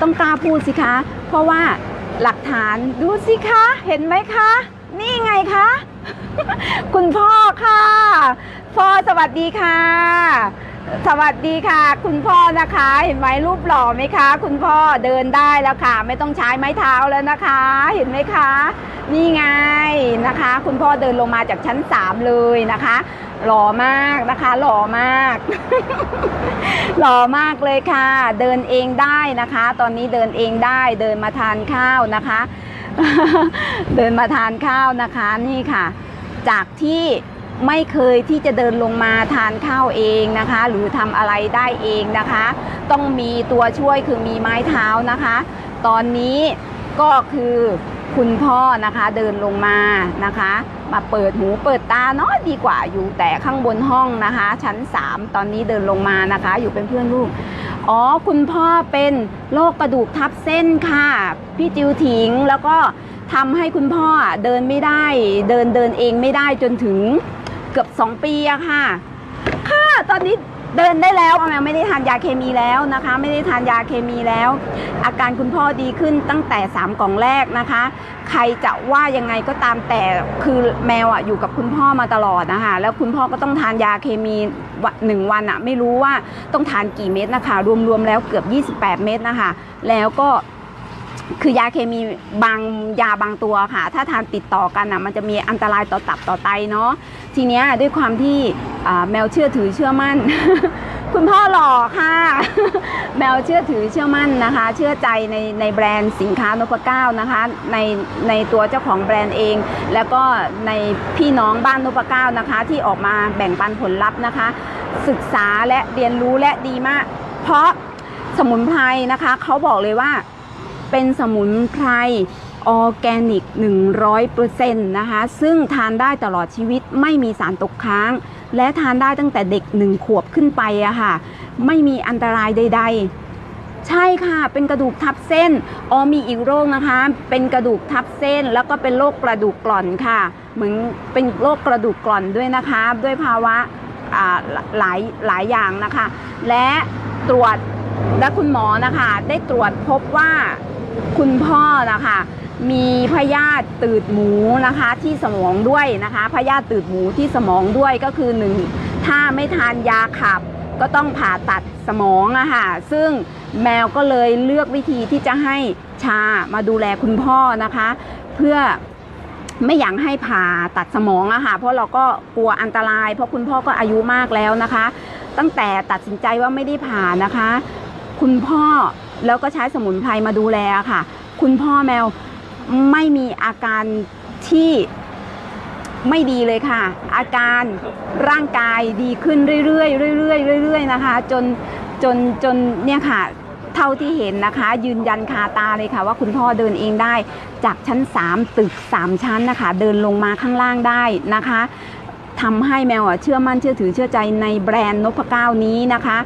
ต้องกล้าพูดสิคะ เพราะว่าหลักฐานดูสิคะ เห็นไหมคะ นี่ไงคะ คุณพ่อค่ะ พ่อสวัสดีค่ะ สวัสดีค่ะ คุณพ่อนะคะเห็นไหมรูปหล่อไหมคะ คุณพ่อเดินได้แล้วค่ะ ไม่ต้องใช้ไม้เท้าแล้วนะคะ เห็นไหมคะ นี่ไงนะคะ คุณพ่อเดินลงมาจากชั้นสามเลยนะคะ หล่อมากนะคะ หล่อมาก หล่อมากเลยค่ะ เดินเองได้นะคะ ตอนนี้เดินเองได้เดินมาทานข้าวนะคะ เดินมาทานข้าวนะคะนี่ค่ะ จากที่ ไม่เคยที่จะเดินลงมาทานข้าวเองนะคะ หรือทำอะไรได้เองนะคะ ต้องมีตัวช่วยคือมีไม้เท้านะคะ ตอนนี้ก็คือคุณพ่อนะคะเดินลงมานะคะ มาเปิดหูเปิดตาเนาะดีกว่าอยู่แต่ข้างบนห้องนะคะ ชั้น 3 ตอนนี้เดินลงมานะคะ อยู่เป็นเพื่อนลูกอ๋อคุณพ่อเป็นโรคกระดูกทับเส้นค่ะ พี่จิวถิงแล้วก็ทำให้คุณพ่อเดินไม่ได้ เดินเดินเองไม่ได้จนถึง เกือบ 2 ปีอะค่ะ ค่ะ ตอนนี้เดินได้แล้วแมวไม่ได้ทานยาเคมีแล้วนะคะ ไม่ได้ทานยาเคมีแล้ว อาการคุณพ่อดีขึ้นตั้งแต่ 3 กล่องแรกนะคะ ใครจะว่ายังไงก็ตามแต่คือแมวอะอยู่กับคุณพ่อมาตลอดนะคะ แล้วคุณพ่อก็ต้องทานยาเคมีวันหนึ่งวันอะไม่รู้ว่าต้องทานกี่เม็ดนะคะ รวมๆแล้วเกือบ 28 เม็ดนะคะ แล้วก็คือยาเคมีบางยาบางตัวค่ะ ถ้าทานติดต่อกันอะมันจะมีอันตรายต่อตับต่อไตเนาะทีเนี้ยด้วยความที่แมวเชื่อถือเชื่อมั่น คุณพ่อหล่อค่ะ แมวเชื่อถือเชื่อมั่นนะคะ เชื่อใจในในแบรนด์สินค้านพเก้านะคะในในตัวเจ้าของแบรนด์เอง แล้วก็ในพี่น้องบ้านนพเก้านะคะ ที่ออกมาแบ่งปันผลลัพธ์นะคะ ศึกษาและเรียนรู้และดีมาก เพราะสมุนไพรนะคะเขาบอกเลยว่าเป็นสมุนไพร ออแกนิก 100%นะคะ ซึ่งทานได้ตลอดชีวิตไม่มีสารตกค้าง และทานได้ตั้งแต่เด็กหนึ่งขวบขึ้นไปอะค่ะ ไม่มีอันตรายใด ๆ ใช่ค่ะ เป็นกระดูกทับเส้น ออมีอีกโรคนะคะ เป็นกระดูกทับเส้น แล้วก็เป็นโรคกระดูกกร่อนค่ะ เหมือนเป็นโรคกระดูกกร่อนด้วยนะคะ ด้วยภาวะอ่าหลายหลายอย่างนะคะ และตรวจและคุณหมอนะคะ ได้ตรวจพบว่าคุณพ่อนะคะ มีพยาธิตืดหมูนะคะที่สมองด้วยนะคะพยาธิตืดหมูที่สมองด้วยก็คือหนึ่งถ้าไม่ทานยาขับ ก็ต้องผ่าตัดสมองอะค่ะซึ่งแมวก็เลยเลือกวิธีที่จะให้ชามาดูแลคุณพ่อนะคะ เพื่อไม่อยากให้ผ่าตัดสมองอะค่ะเพราะเราก็กลัวอันตราย เพราะคุณพ่อก็อายุมากแล้วนะคะ ตั้งแต่ตัดสินใจว่าไม่ได้ผ่านะคะ คุณพ่อแล้วก็ใช้สมุนไพรมาดูแลค่ะ คุณพ่อแมว ไม่มีอาการที่ไม่ดีเลยค่ะ อาการร่างกายดีขึ้นเรื่อยๆเรื่อยๆเรื่อยๆนะคะ จนจนจนเนี่ยค่ะเท่าที่เห็นนะคะ ยืนยันคาตาเลยค่ะ ว่าคุณพ่อเดินเองได้ จากชั้น 3 ตึก 3 ชั้นนะคะ เดินลงมาข้างล่างได้นะคะทำให้แมวเชื่อมั่นเชื่อถือเชื่อใจในแบรนด์นพเก้านี้นะคะ